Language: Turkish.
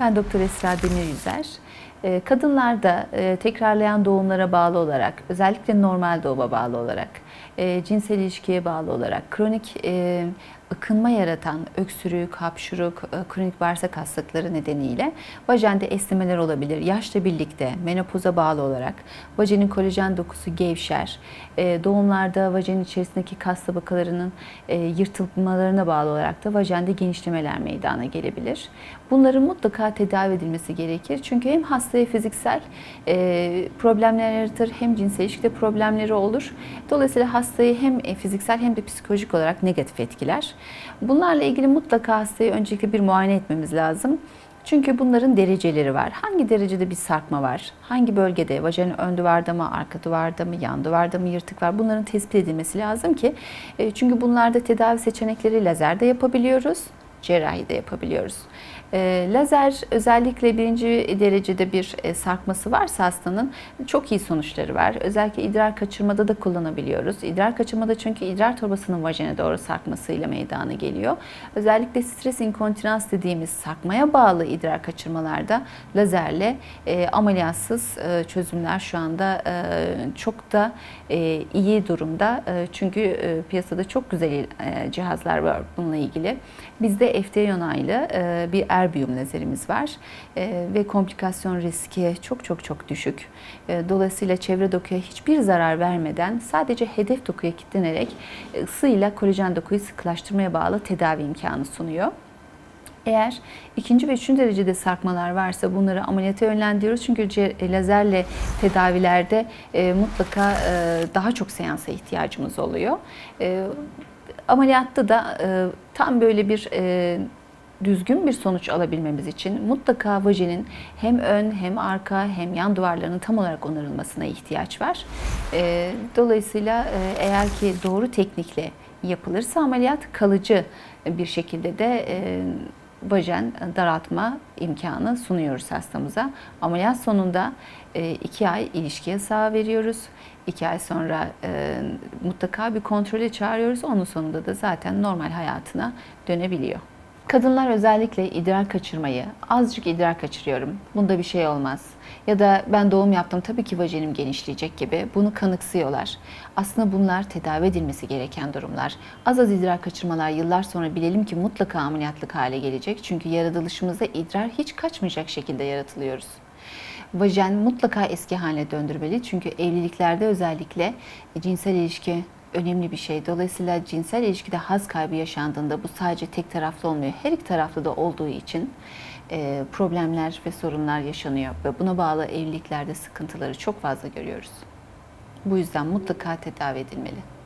Ben Doktor Esra Demir Yüzer. Ee, Kadınlarda e, tekrarlayan doğumlara bağlı olarak, özellikle normal doğuma bağlı olarak, e, cinsel ilişkiye bağlı olarak, kronik e, ıkınma yaratan öksürük, hapşuruk, e, kronik bağırsak hastalıkları nedeniyle vajende esnemeler olabilir. Yaşla birlikte menopoza bağlı olarak vajenin kolajen dokusu gevşer. E, Doğumlarda vajenin içerisindeki kas tabakalarının e, yırtılmalarına bağlı olarak da vajende genişlemeler meydana gelebilir. Bunların mutlaka tedavi edilmesi gerekir. Çünkü hem hastaya fiziksel e, problemler yaratır hem cinsel ilişkide problemleri olur. Dolayısıyla hastayı hem e, fiziksel hem de psikolojik olarak negatif etkiler. Bunlarla ilgili mutlaka hastayı öncelikle bir muayene etmemiz lazım. Çünkü bunların dereceleri var. Hangi derecede bir sarkma var? Hangi bölgede? Vajenin ön duvarda mı, arka duvarda mı, yan duvarda mı yırtık var? Bunların tespit edilmesi lazım ki. e, Çünkü bunlarda tedavi seçenekleri lazerde yapabiliyoruz, cerrahi de yapabiliyoruz. E, lazer özellikle birinci derecede bir e, sarkması varsa hastanın çok iyi sonuçları var. Özellikle idrar kaçırmada da kullanabiliyoruz. İdrar kaçırmada çünkü idrar torbasının vajene doğru sarkmasıyla meydana geliyor. Özellikle stres inkontinans dediğimiz sarkmaya bağlı idrar kaçırmalarda lazerle e, ameliyatsız e, çözümler şu anda e, çok da e, iyi durumda. E, çünkü e, piyasada çok güzel e, cihazlar var bununla ilgili. Bizde FDA onaylı e, bir erbium lazerimiz var E, ve komplikasyon riski çok çok çok düşük. E, dolayısıyla çevre dokuya hiçbir zarar vermeden sadece hedef dokuya kilitlenerek e, ısıyla kolajen dokuyu sıkılaştırmaya bağlı tedavi imkanı sunuyor. Eğer ikinci ve üçüncü derecede sarkmalar varsa bunları ameliyata yönlendiriyoruz. Çünkü lazerle tedavilerde e, mutlaka e, daha çok seansa ihtiyacımız oluyor. E, ameliyatta da e, tam böyle bir e, düzgün bir sonuç alabilmemiz için mutlaka vajenin hem ön hem arka hem yan duvarlarının tam olarak onarılmasına ihtiyaç var. E, dolayısıyla e, eğer ki doğru teknikle yapılırsa ameliyat kalıcı bir şekilde de e, vajen daraltma imkanı sunuyoruz hastamıza. Ameliyat sonunda e, iki ay ilişki yasağı veriyoruz. İki ay sonra e, mutlaka bir kontrole çağırıyoruz. Onun sonunda da zaten normal hayatına dönebiliyor. Kadınlar özellikle idrar kaçırmayı, azıcık idrar kaçırıyorum, bunda bir şey olmaz. Ya da ben doğum yaptım tabii ki vajenim genişleyecek gibi bunu kanıksıyorlar. Aslında bunlar tedavi edilmesi gereken durumlar. Az az idrar kaçırmalar yıllar sonra bilelim ki mutlaka ameliyatlık hale gelecek. Çünkü yaratılışımızda idrar hiç kaçmayacak şekilde yaratılıyoruz. Vajen mutlaka eski haline döndürmeli. Çünkü evliliklerde özellikle cinsel ilişki önemli bir şey. Dolayısıyla cinsel ilişkide haz kaybı yaşandığında bu sadece tek taraflı olmuyor. Her iki taraflı da olduğu için e, problemler ve sorunlar yaşanıyor ve buna bağlı evliliklerde sıkıntıları çok fazla görüyoruz. Bu yüzden mutlaka tedavi edilmeli.